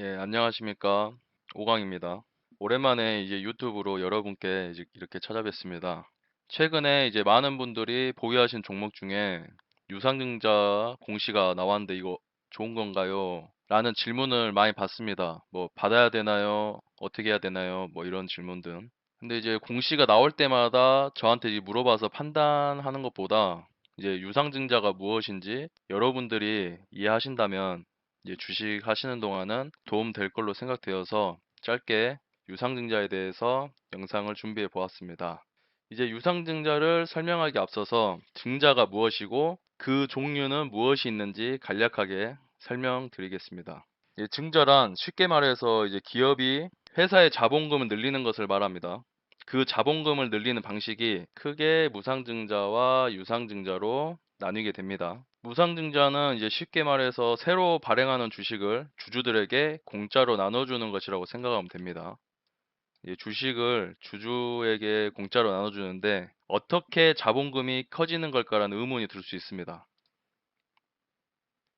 예, 안녕하십니까. 오강입니다. 오랜만에 이제 유튜브로 여러분께 이제 이렇게 찾아뵙습니다. 최근에 이제 많은 분들이 보유하신 종목 중에 유상증자 공시가 나왔는데 이거 좋은 건가요? 라는 질문을 많이 받습니다. 뭐 받아야 되나요? 어떻게 해야 되나요? 뭐 이런 질문 등. 근데 이제 공시가 나올 때마다 저한테 물어봐서 판단하는 것보다 이제 유상증자가 무엇인지 여러분들이 이해하신다면 이제 주식 하시는 동안은 도움 될 걸로 생각되어서 짧게 유상증자에 대해서 영상을 준비해 보았습니다. 이제 유상증자를 설명하기 앞서서 증자가 무엇이고 그 종류는 무엇이 있는지 간략하게 설명드리겠습니다. 예, 증자란 쉽게 말해서 이제 기업이 회사의 자본금을 늘리는 것을 말합니다. 그 자본금을 늘리는 방식이 크게 무상증자와 유상증자로 나뉘게 됩니다. 무상증자는 이제 쉽게 말해서 새로 발행하는 주식을 주주들에게 공짜로 나눠주는 것이라고 생각하면 됩니다. 이 주식을 주주에게 공짜로 나눠주는데 어떻게 자본금이 커지는 걸까라는 의문이 들 수 있습니다.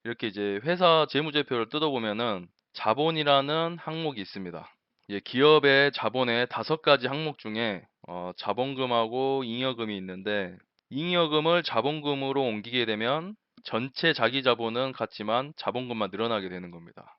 이렇게 이제 회사 재무제표를 뜯어보면은 자본이라는 항목이 있습니다. 예, 기업의 자본의 다섯 가지 항목 중에 어, 자본금하고 잉여금이 있는데 잉여금을 자본금으로 옮기게 되면 전체 자기 자본은 같지만 자본금만 늘어나게 되는 겁니다.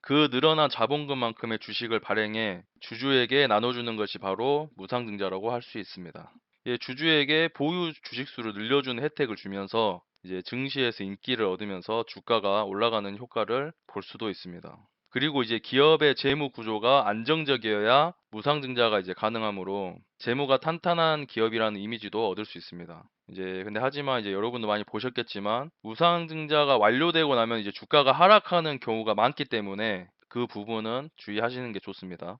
그 늘어난 자본금만큼의 주식을 발행해 주주에게 나눠주는 것이 바로 무상증자라고 할 수 있습니다. 예, 주주에게 보유 주식수를 늘려주는 혜택을 주면서 이제 증시에서 인기를 얻으면서 주가가 올라가는 효과를 볼 수도 있습니다. 그리고 이제 기업의 재무 구조가 안정적이어야 무상증자가 이제 가능하므로 재무가 탄탄한 기업이라는 이미지도 얻을 수 있습니다. 이제 근데 하지만 이제 여러분도 많이 보셨겠지만 무상증자가 완료되고 나면 이제 주가가 하락하는 경우가 많기 때문에 그 부분은 주의하시는 게 좋습니다.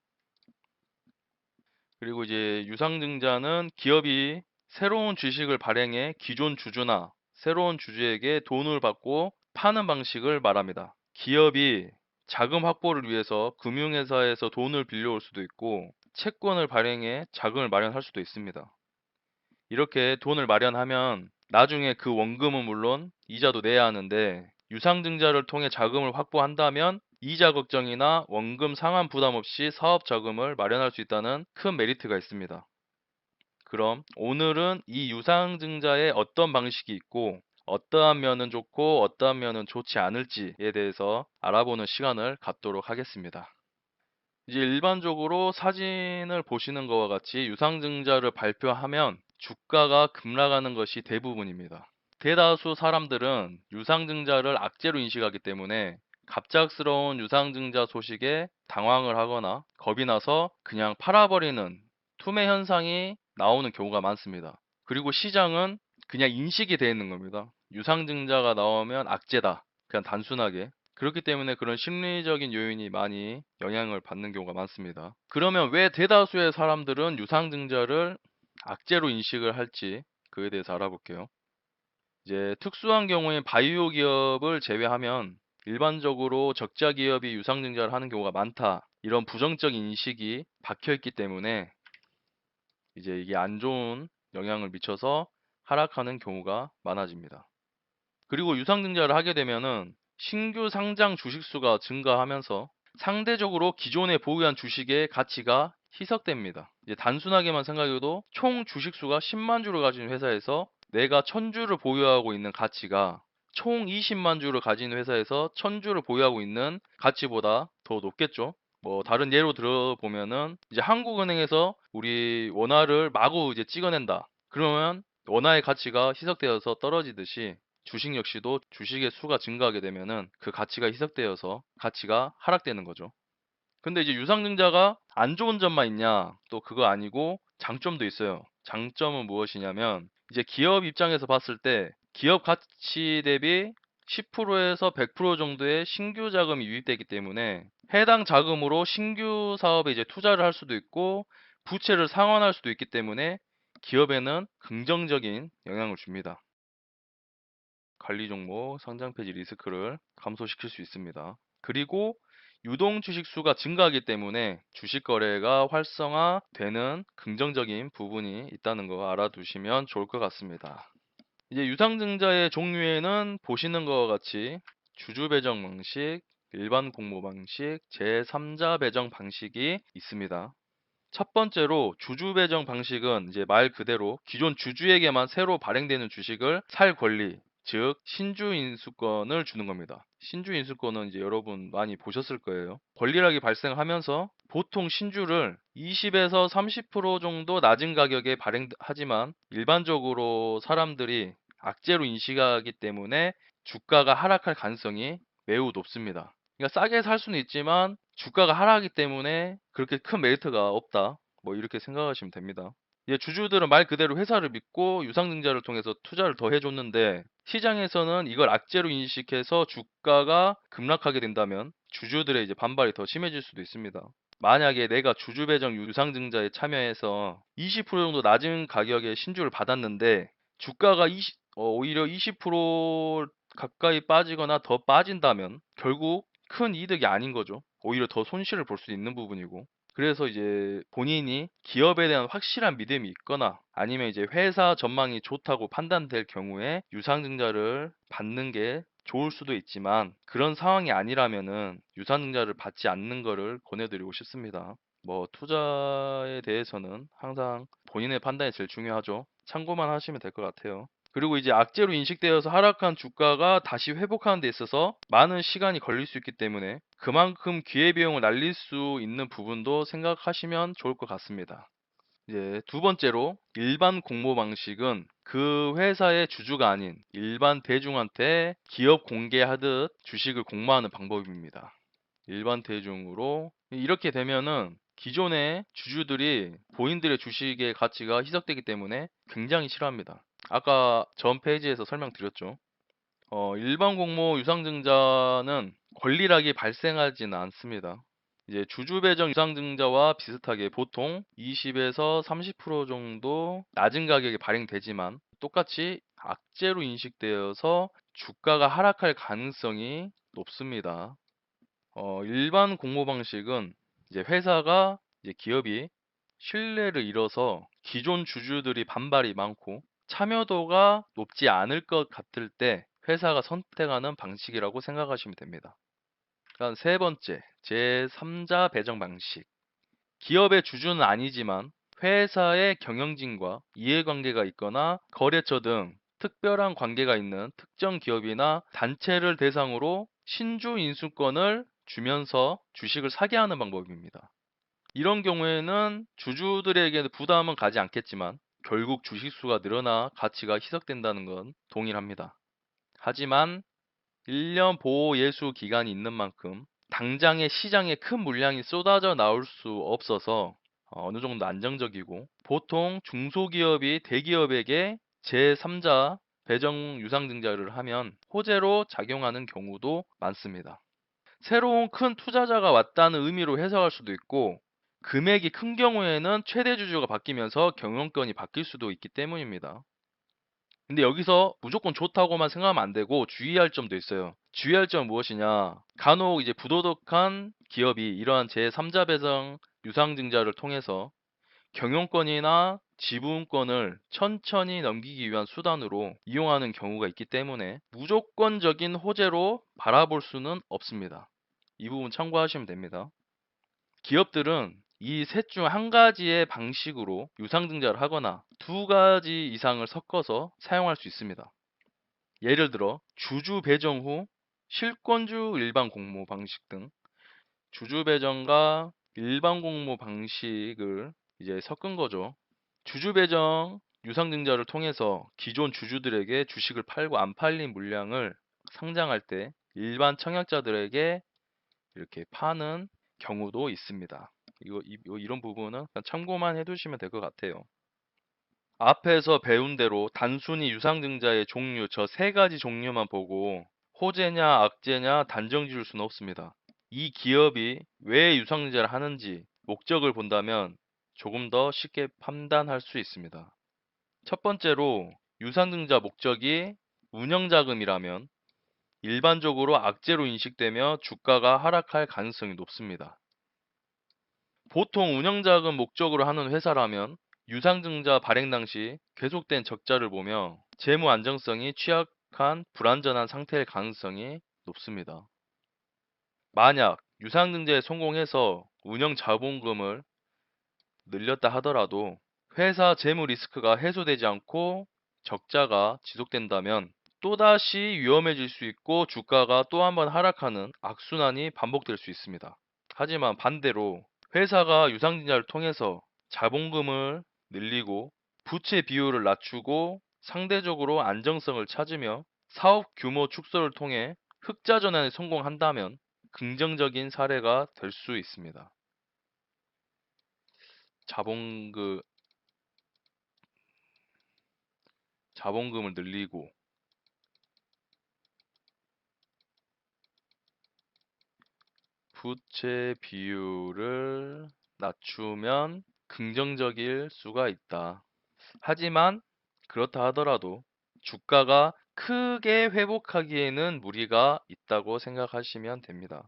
그리고 이제 유상증자는 기업이 새로운 주식을 발행해 기존 주주나 새로운 주주에게 돈을 받고 파는 방식을 말합니다. 기업이 자금 확보를 위해서 금융회사에서 돈을 빌려올 수도 있고 채권을 발행해 자금을 마련할 수도 있습니다. 이렇게 돈을 마련하면 나중에 그 원금은 물론 이자도 내야 하는데 유상증자를 통해 자금을 확보한다면 이자 걱정이나 원금 상환 부담 없이 사업 자금을 마련할 수 있다는 큰 메리트가 있습니다. 그럼 오늘은 이 유상증자의 어떤 방식이 있고 어떠한 면은 좋고 어떠한 면은 좋지 않을지에 대해서 알아보는 시간을 갖도록 하겠습니다. 이제 일반적으로 사진을 보시는 것과 같이 유상증자를 발표하면 주가가 급락하는 것이 대부분입니다. 대다수 사람들은 유상증자를 악재로 인식하기 때문에 갑작스러운 유상증자 소식에 당황을 하거나 겁이 나서 그냥 팔아버리는 투매 현상이 나오는 경우가 많습니다. 그리고 시장은 그냥 인식이 되어 있는 겁니다. 유상증자가 나오면 악재다. 그냥 단순하게. 그렇기 때문에 그런 심리적인 요인이 많이 영향을 받는 경우가 많습니다. 그러면 왜 대다수의 사람들은 유상증자를 악재로 인식을 할지 그에 대해서 알아볼게요. 이제 특수한 경우에 바이오 기업을 제외하면 일반적으로 적자 기업이 유상증자를 하는 경우가 많다. 이런 부정적 인식이 박혀 있기 때문에 이제 이게 안 좋은 영향을 미쳐서 하락하는 경우가 많아집니다. 그리고 유상증자를 하게 되면은 신규 상장 주식수가 증가하면서 상대적으로 기존에 보유한 주식의 가치가 희석됩니다. 단순하게만 생각해도 총 주식수가 10만 주를 가진 회사에서 내가 1000주를 보유하고 있는 가치가 총 20만 주를 가진 회사에서 1000주를 보유하고 있는 가치보다 더 높겠죠. 뭐 다른 예로 들어보면은 이제 한국은행에서 우리 원화를 마구 이제 찍어낸다. 그러면 원화의 가치가 희석되어서 떨어지듯이 주식 역시도 주식의 수가 증가하게 되면은 그 가치가 희석되어서 가치가 하락되는 거죠. 근데 이제 유상증자가 안 좋은 점만 있냐? 또 그거 아니고 장점도 있어요. 장점은 무엇이냐면 이제 기업 입장에서 봤을 때 기업 가치 대비 10%에서 100% 정도의 신규 자금이 유입되기 때문에 해당 자금으로 신규 사업에 이제 투자를 할 수도 있고 부채를 상환할 수도 있기 때문에 기업에는 긍정적인 영향을 줍니다. 관리 종목 성장 폐지 리스크를 감소시킬 수 있습니다. 그리고 유동 주식 수가 증가하기 때문에 주식 거래가 활성화되는 긍정적인 부분이 있다는 거 알아두시면 좋을 것 같습니다. 이제 유상증자의 종류에는 보시는 것과 같이 주주 배정 방식, 일반 공모 방식, 제3자 배정 방식이 있습니다. 첫 번째로 주주 배정 방식은 이제 말 그대로 기존 주주에게만 새로 발행되는 주식을 살 권리, 즉 신주 인수권을 주는 겁니다. 신주 인수권은 이제 여러분 많이 보셨을 거예요. 권리락이 발생하면서 보통 신주를 20에서 30% 정도 낮은 가격에 발행하지만 일반적으로 사람들이 악재로 인식하기 때문에 주가가 하락할 가능성이 매우 높습니다. 그러니까 싸게 살 수는 있지만 주가가 하락하기 때문에 그렇게 큰 메리트가 없다. 뭐 이렇게 생각하시면 됩니다. 이제 주주들은 말 그대로 회사를 믿고 유상증자를 통해서 투자를 더 해줬는데 시장에서는 이걸 악재로 인식해서 주가가 급락하게 된다면 주주들의 이제 반발이 더 심해질 수도 있습니다. 만약에 내가 주주 배정 유상증자에 참여해서 20% 정도 낮은 가격에 신주를 받았는데 주가가 20, 어, 오히려 20% 가까이 빠지거나 더 빠진다면 결국 큰 이득이 아닌 거죠. 오히려 더 손실을 볼 수 있는 부분이고. 그래서 이제 본인이 기업에 대한 확실한 믿음이 있거나 아니면 이제 회사 전망이 좋다고 판단될 경우에 유상증자를 받는 게 좋을 수도 있지만 그런 상황이 아니라면은 유상증자를 받지 않는 거를 권해드리고 싶습니다. 뭐 투자에 대해서는 항상 본인의 판단이 제일 중요하죠. 참고만 하시면 될 것 같아요. 그리고 이제 악재로 인식되어서 하락한 주가가 다시 회복하는 데 있어서 많은 시간이 걸릴 수 있기 때문에 그만큼 기회비용을 날릴 수 있는 부분도 생각하시면 좋을 것 같습니다. 이제 두 번째로 일반 공모 방식은 그 회사의 주주가 아닌 일반 대중한테 기업 공개하듯 주식을 공모하는 방법입니다. 일반 대중으로 이렇게 되면은 기존의 주주들이 본인들의 주식의 가치가 희석되기 때문에 굉장히 싫어합니다. 아까 전 페이지에서 설명드렸죠. 어, 일반 공모 유상증자는 권리락이 발생하지는 않습니다. 이제 주주 배정 유상증자와 비슷하게 보통 20에서 30% 정도 낮은 가격에 발행되지만 똑같이 악재로 인식되어서 주가가 하락할 가능성이 높습니다. 어, 일반 공모 방식은 이제 회사가 이제 기업이 신뢰를 잃어서 기존 주주들이 반발이 많고 참여도가 높지 않을 것 같을 때 회사가 선택하는 방식이라고 생각하시면 됩니다. 그다음 세 번째, 제3자 배정 방식. 기업의 주주는 아니지만 회사의 경영진과 이해관계가 있거나 거래처 등 특별한 관계가 있는 특정 기업이나 단체를 대상으로 신주 인수권을 주면서 주식을 사게 하는 방법입니다. 이런 경우에는 주주들에게 부담은 가지 않겠지만 결국 주식수가 늘어나 가치가 희석된다는 건 동일합니다. 하지만 1년 보호 예수 기간이 있는 만큼 당장의 시장에 큰 물량이 쏟아져 나올 수 없어서 어느 정도 안정적이고 보통 중소기업이 대기업에게 제3자 배정 유상증자를 하면 호재로 작용하는 경우도 많습니다. 새로운 큰 투자자가 왔다는 의미로 해석할 수도 있고 금액이 큰 경우에는 최대 주주가 바뀌면서 경영권이 바뀔 수도 있기 때문입니다. 근데 여기서 무조건 좋다고만 생각하면 안 되고 주의할 점도 있어요. 주의할 점은 무엇이냐? 간혹 이제 부도덕한 기업이 이러한 제3자 배정 유상증자를 통해서 경영권이나 지분권을 천천히 넘기기 위한 수단으로 이용하는 경우가 있기 때문에 무조건적인 호재로 바라볼 수는 없습니다. 이 부분 참고하시면 됩니다. 기업들은 이 셋 중 한 가지의 방식으로 유상증자를 하거나 두 가지 이상을 섞어서 사용할 수 있습니다. 예를 들어 주주 배정 후 실권주 일반 공모 방식 등 주주 배정과 일반 공모 방식을 이제 섞은 거죠. 주주 배정 유상증자를 통해서 기존 주주들에게 주식을 팔고 안 팔린 물량을 상장할 때 일반 청약자들에게 이렇게 파는 경우도 있습니다. 이거, 이런 부분은 참고만 해두시면 될 것 같아요. 앞에서 배운 대로 단순히 유상증자의 종류 저 세 가지 종류만 보고 호재냐 악재냐 단정 지을 수는 없습니다. 이 기업이 왜 유상증자를 하는지 목적을 본다면 조금 더 쉽게 판단할 수 있습니다. 첫 번째로 유상증자 목적이 운영자금이라면 일반적으로 악재로 인식되며 주가가 하락할 가능성이 높습니다. 보통 운영자금 목적으로 하는 회사라면 유상증자 발행 당시 계속된 적자를 보며 재무 안정성이 취약한 불안전한 상태일 가능성이 높습니다. 만약 유상증자에 성공해서 운영 자본금을 늘렸다 하더라도 회사 재무 리스크가 해소되지 않고 적자가 지속된다면 또다시 위험해질 수 있고 주가가 또 한 번 하락하는 악순환이 반복될 수 있습니다. 하지만 반대로 회사가 유상증자를 통해서 자본금을 늘리고 부채 비율을 낮추고 상대적으로 안정성을 찾으며 사업 규모 축소를 통해 흑자 전환에 성공한다면 긍정적인 사례가 될 수 있습니다. 자본 그 자본금을 늘리고 부채 비율을 낮추면 긍정적일 수가 있다. 하지만 그렇다 하더라도 주가가 크게 회복하기에는 무리가 있다고 생각하시면 됩니다.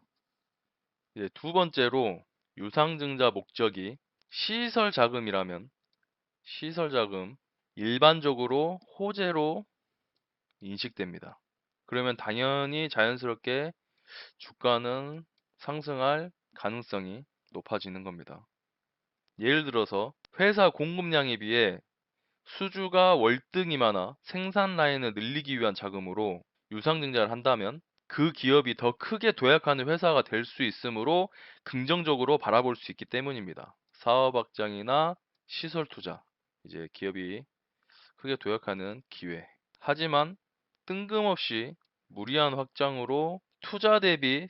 두 번째로 유상증자 목적이 시설 자금이라면 시설 자금 일반적으로 호재로 인식됩니다. 그러면 당연히 자연스럽게 주가는 상승할 가능성이 높아지는 겁니다. 예를 들어서 회사 공급량에 비해 수주가 월등히 많아 생산 라인을 늘리기 위한 자금으로 유상증자를 한다면 그 기업이 더 크게 도약하는 회사가 될 수 있으므로 긍정적으로 바라볼 수 있기 때문입니다. 사업 확장이나 시설 투자, 이제 기업이 크게 도약하는 기회. 하지만 뜬금없이 무리한 확장으로 투자 대비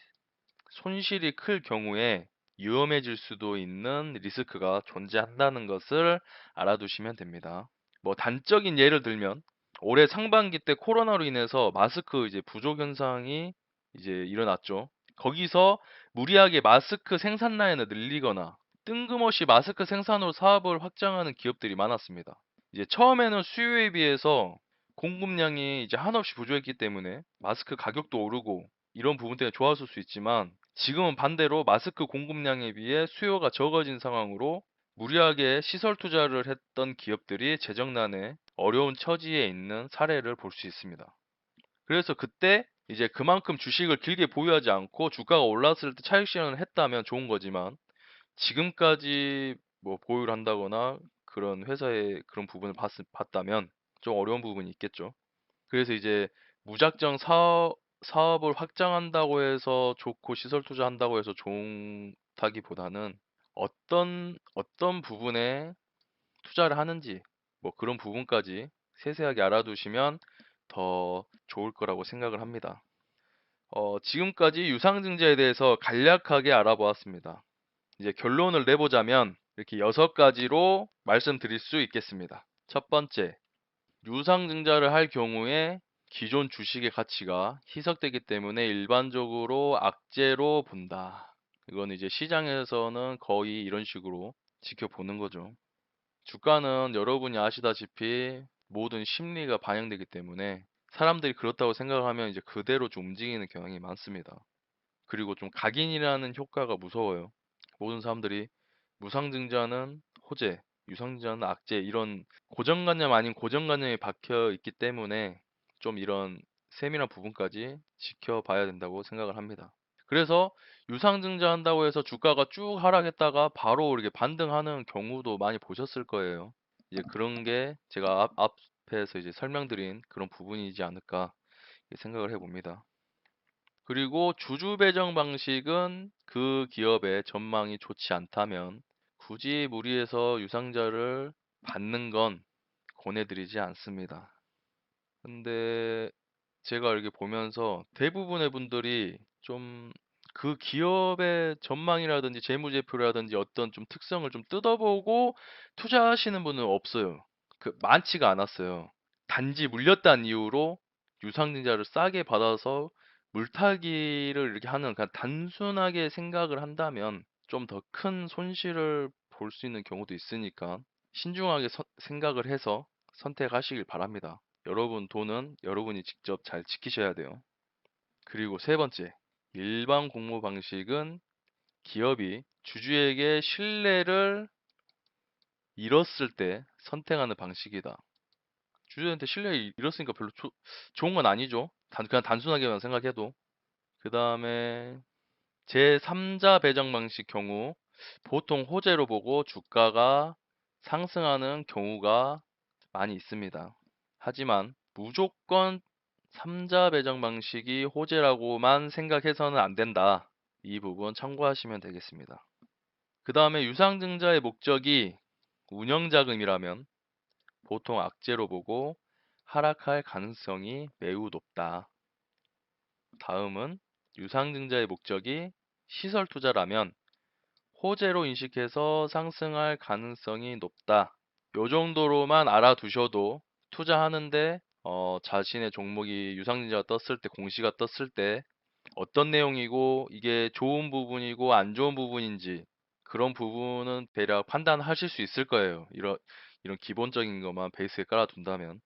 손실이 클 경우에 위험해질 수도 있는 리스크가 존재한다는 것을 알아두시면 됩니다. 뭐 단적인 예를 들면 올해 상반기 때 코로나로 인해서 마스크 이제 부족 현상이 이제 일어났죠. 거기서 무리하게 마스크 생산 라인을 늘리거나 뜬금없이 마스크 생산으로 사업을 확장하는 기업들이 많았습니다. 이제 처음에는 수요에 비해서 공급량이 이제 한없이 부족했기 때문에 마스크 가격도 오르고 이런 부분 때문에 좋았을 수 있지만 지금은 반대로 마스크 공급량에 비해 수요가 적어진 상황으로 무리하게 시설 투자를 했던 기업들이 재정난에 어려운 처지에 있는 사례를 볼 수 있습니다. 그래서 그때 이제 그만큼 주식을 길게 보유하지 않고 주가가 올랐을 때 차익 실현을 했다면 좋은 거지만 지금까지 뭐 보유를 한다거나 그런 회사의 그런 부분을 봤, 봤다면 좀 어려운 부분이 있겠죠. 그래서 이제 무작정 사업, 사업을 확장한다고 해서 좋고 시설 투자한다고 해서 좋다기보다는 어떤 어떤 부분에 투자를 하는지 뭐 그런 부분까지 세세하게 알아두시면 더 좋을 거라고 생각을 합니다. 어, 지금까지 유상증자에 대해서 간략하게 알아보았습니다. 이제 결론을 내보자면 이렇게 여섯 가지로 말씀드릴 수 있겠습니다. 첫 번째, 유상증자를 할 경우에 기존 주식의 가치가 희석되기 때문에 일반적으로 악재로 본다. 이건 이제 시장에서는 거의 이런 식으로 지켜보는 거죠. 주가는 여러분이 아시다시피 모든 심리가 반영되기 때문에 사람들이 그렇다고 생각하면 이제 그대로 좀 움직이는 경향이 많습니다. 그리고 좀 각인이라는 효과가 무서워요. 모든 사람들이 무상증자는 호재, 유상증자는 악재 이런 고정관념 아닌 고정관념이 박혀 있기 때문에 좀 이런 세밀한 부분까지 지켜봐야 된다고 생각을 합니다. 그래서 유상증자 한다고 해서 주가가 쭉 하락했다가 바로 이렇게 반등하는 경우도 많이 보셨을 거예요. 이제 그런 게 제가 앞, 앞에서 이제 설명드린 그런 부분이지 않을까 생각을 해봅니다. 그리고 주주 배정 방식은 그 기업의 전망이 좋지 않다면 굳이 무리해서 유상자를 받는 건 권해드리지 않습니다. 근데 제가 이렇게 보면서 대부분의 분들이 좀 그 기업의 전망이라든지 재무제표라든지 어떤 좀 특성을 좀 뜯어보고 투자하시는 분은 없어요. 그 많지가 않았어요. 단지 물렸다는 이유로 유상증자를 싸게 받아서 물타기를 이렇게 하는 그냥 단순하게 생각을 한다면 좀 더 큰 손실을 볼 수 있는 경우도 있으니까 신중하게 서- 생각을 해서 선택하시길 바랍니다. 여러분 돈은 여러분이 직접 잘 지키셔야 돼요. 그리고 세 번째, 일반 공모 방식은 기업이 주주에게 신뢰를 잃었을 때 선택하는 방식이다. 주주한테 신뢰를 잃었으니까 별로 조- 좋은 건 아니죠. 단, 그냥 단순하게만 생각해도. 그 다음에 제3자 배정 방식 경우 보통 호재로 보고 주가가 상승하는 경우가 많이 있습니다. 하지만 무조건 3자 배정 방식이 호재라고만 생각해서는 안 된다. 이 부분 참고하시면 되겠습니다. 그 다음에 유상증자의 목적이 운영자금이라면 보통 악재로 보고 하락할 가능성이 매우 높다. 다음은 유상증자의 목적이 시설 투자라면 호재로 인식해서 상승할 가능성이 높다. 요 정도로만 알아두셔도 투자하는데 어, 자신의 종목이 유상증자가 떴을 때 공시가 떴을 때 어떤 내용이고 이게 좋은 부분이고 안 좋은 부분인지 그런 부분은 대략 판단하실 수 있을 거예요. 이런 이런 기본적인 것만 베이스에 깔아둔다면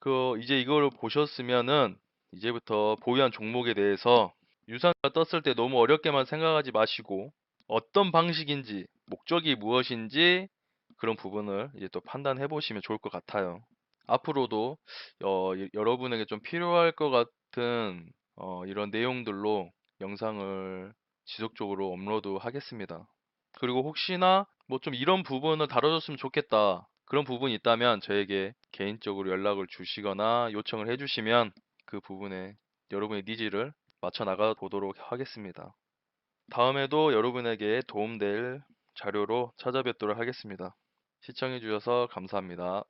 그 이제 이걸 보셨으면은 이제부터 보유한 종목에 대해서 유상증가 떴을 때 너무 어렵게만 생각하지 마시고 어떤 방식인지 목적이 무엇인지 그런 부분을 이제 또 판단해 보시면 좋을 것 같아요. 앞으로도 어, 이- 여러분에게 좀 필요할 것 같은 어, 이런 내용들로 영상을 지속적으로 업로드 하겠습니다. 그리고 혹시나 뭐 좀 이런 부분을 다뤄줬으면 좋겠다. 그런 부분이 있다면 저에게 개인적으로 연락을 주시거나 요청을 해주시면 그 부분에 여러분의 니즈를 맞춰 나가 보도록 하겠습니다. 다음에도 여러분에게 도움될 자료로 찾아뵙도록 하겠습니다. 시청해 주셔서 감사합니다.